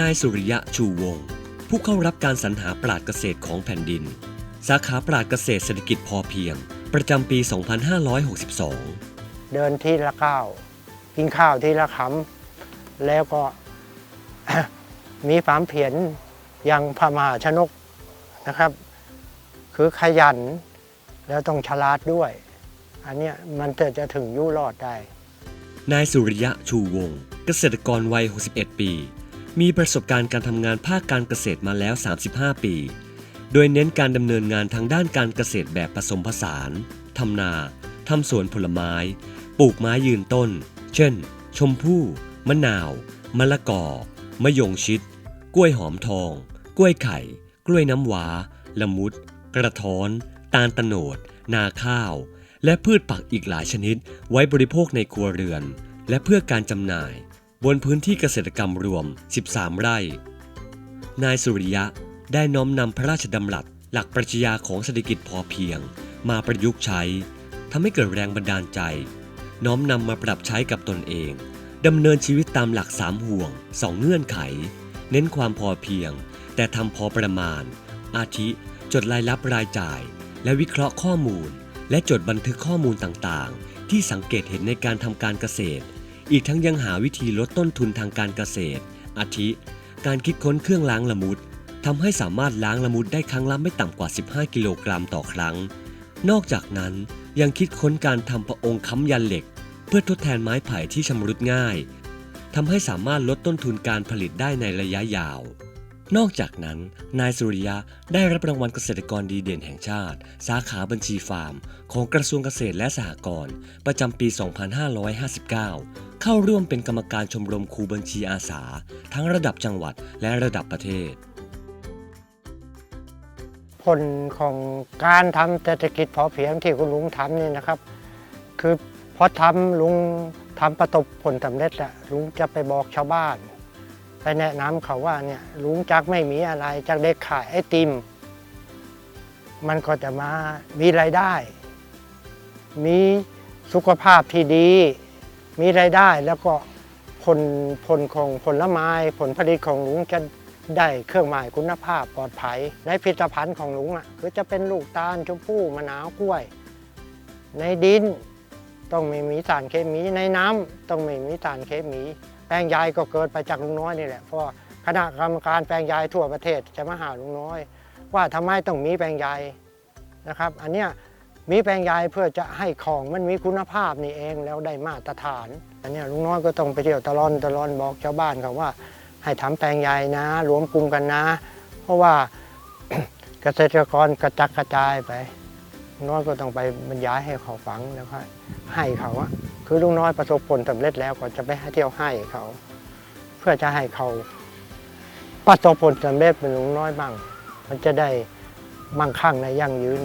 นายสุริยะชูวงศ์ผู้เข้ารับการสรรหาปราดเกษตรของแผ่นดิน สาขาปราดเกษตรเศรษฐกิจพอเพียง ประจำปี 2562 เดินที่ละก้าว กินข้าวที่ละคำแล้วก็มีความเพียรอย่างพระมหาชนกนะครับ คือขยันแล้วต้องฉลาดด้วย อันเนี้ยมันจะจะถึงยุรอดได้ นายสุริยะชูวงศ์เกษตรกรวัย 61 ปี มีประสบการณ์การทำงานภาคการเกษตรมาแล้ว 35 ปี โดยเน้นการดำเนินงานทางด้านการเกษตรแบบผสมผสานทำนาทำสวนผลไม้ ปลูกไม้ยืนต้น เช่น ชมพู่ มะนาว มะละกอ มะยงชิด กล้วยหอมทอง กล้วยไข่ กล้วยน้ำว้า ละมุด กระท้อน ตาลตะโนด นาข้าว และพืชผักอีกหลายชนิดไว้บริโภคในครัวเรือน และเพื่อการจำหน่าย บนพื้นที่เกษตรกรรมรวม 13 ไร่ นายสุริยะได้น้อมนำพระราชดำรัสหลักปรัชญาของเศรษฐกิจพอเพียง มาประยุกต์ใช้ทำให้เกิดแรงบันดาลใจ น้อมนำมาปรับใช้กับตนเองดำเนินชีวิตตามหลักสามห่วงสองเงื่อนไข เน้นความพอเพียง แต่ทำพอประมาณ อาทิ จดรายรับรายจ่าย และวิเคราะห์ข้อมูล และจดบันทึกข้อมูลต่างๆ ที่สังเกตเห็นในการทำการเกษตร อีกทั้งยังหาวิธีลดต้นทุนทางการเกษตร อาทิ การคิดค้นเครื่องล้างละมุดทำให้สามารถล้างละมุดได้ครั้งละไม่ต่ำกว่า 15 กิโลกรัมต่อครั้ง นอกจากนั้นยังคิดค้นการทำประองค์ค้ำยันเหล็ก เพื่อทดแทนไม้ไผ่ที่ชำรุดง่ายทำให้สามารถลดต้นทุนการผลิตได้ในระยะยาว นอกจากนั้น นายสุริยะได้รับรางวัลเกษตรกรดีเด่นแห่งชาติ สาขาบัญชีฟาร์ม ของกระทรวงเกษตรและสหกรณ์ประจำปี 2559 เข้าร่วมเป็นกรรมการชมรมครูบัญชีอาสา ทั้งระดับจังหวัดและระดับประเทศ ผลของการทำเศรษฐกิจพอเพียงที่คุณลุงทำนี่นะครับ คือพอทำลุงทำประสบผลสำเร็จอะลุงจะไปบอกชาวบ้าน ไปแนะนำเขาว่าเนี่ยลุงจักไม่มีอะไรจากเด็กขายไอติม มันก็จะมามีรายได้ มีสุขภาพที่ดี มีรายได้แล้วก็ผลผลของผลไม้ผลผลิตของลุงจะได้เครื่องหมายคุณภาพปลอดภัย ในผลิตภัณฑ์ของลุงอะคือจะเป็นลูกตาลชมพู่มะนาวกล้วย ในดินต้องไม่มีสารเคมีในน้ำต้องไม่มีสารเคมี แปลงยายก็เกิดไปจากลุงน้อยนี่แหละเพราะคณะกรรมการแปลงยายทั่วประเทศจะมาหาลุงน้อย ว่าทำไมต้องมีแปลงยายนะครับ อันเนี้ยมีแปลงยายเพื่อจะให้ของมันมีคุณภาพนี่เองแล้วได้มาตรฐาน อันเนี้ยลุงน้อยก็ต้องไปเที่ยวตะลอนตะลอนบอกชาวบ้านเขาว่า ให้ทำแปลงใหญ่นะรวมกลุ่มกันนะ เพราะว่าเกษตรกรกระจัดกระจายไปน้อยก็ต้องไปบรรยายให้เขาฟังแล้วก็ให้เขาอะ คือลุงน้อยประสบผลสำเร็จแล้วก็จะไปให้เที่ยวให้เขา เพื่อจะให้เขาประสบผลสำเร็จเป็นลุงน้อยบ้าง มันจะได้มั่งคั่งในยั่งยืน